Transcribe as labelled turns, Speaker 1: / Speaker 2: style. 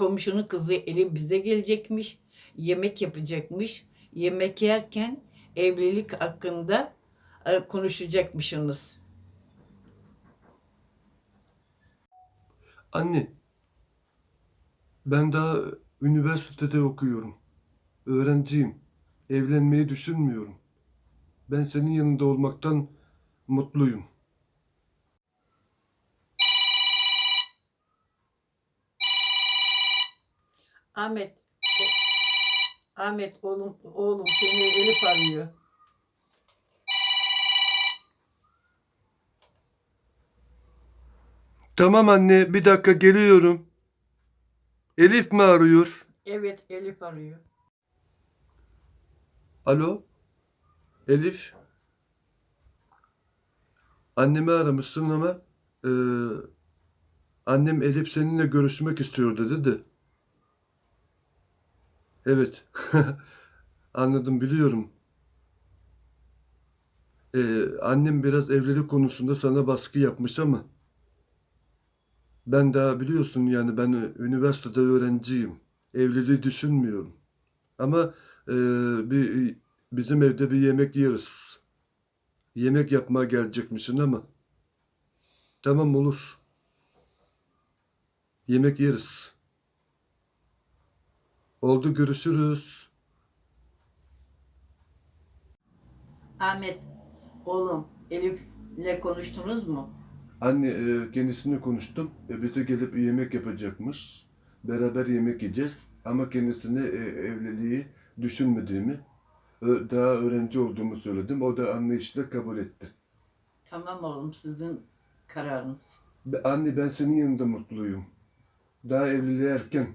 Speaker 1: komşunun kızı Elif bize gelecekmiş. Yemek yapacakmış. Yemek yerken evlilik hakkında e, konuşacakmışsınız.
Speaker 2: Anne, ben daha üniversitede okuyorum. Öğrenciyim. Evlenmeyi düşünmüyorum. Ben senin yanında olmaktan mutluyum.
Speaker 1: Ahmet, Ahmet oğlum, oğlum seni Elif arıyor.
Speaker 2: Tamam anne, bir dakika geliyorum. Elif mi arıyor?
Speaker 1: Evet Elif arıyor.
Speaker 2: Alo? Elif? Annemi aramışsın ama eee, annem Elif seninle görüşmek istiyor dedi de. Evet. Anladım biliyorum. Eee, annem biraz evlilik konusunda sana baskı yapmış ama ben daha biliyorsun yani ben üniversitede öğrenciyim. Evliliği düşünmüyorum. Ama eee, bir bizim evde bir yemek yeriz. Yemek yapmaya gelecekmişsin ama. Tamam olur. Yemek yeriz. Oldu görüşürüz.
Speaker 1: Ahmet oğlum Elif'le konuştunuz mu?
Speaker 2: Anne e, kendisine konuştum. E, bize gelip yemek yapacakmış. Beraber yemek yiyeceğiz. Ama kendisine e, evliliği düşünmediğimi, ö- daha öğrenci olduğumu söyledim. O da anlayışla kabul etti.
Speaker 1: Tamam oğlum sizin kararınız.
Speaker 2: Be- Anne ben senin yanında mutluyum. Daha evliliğe erken.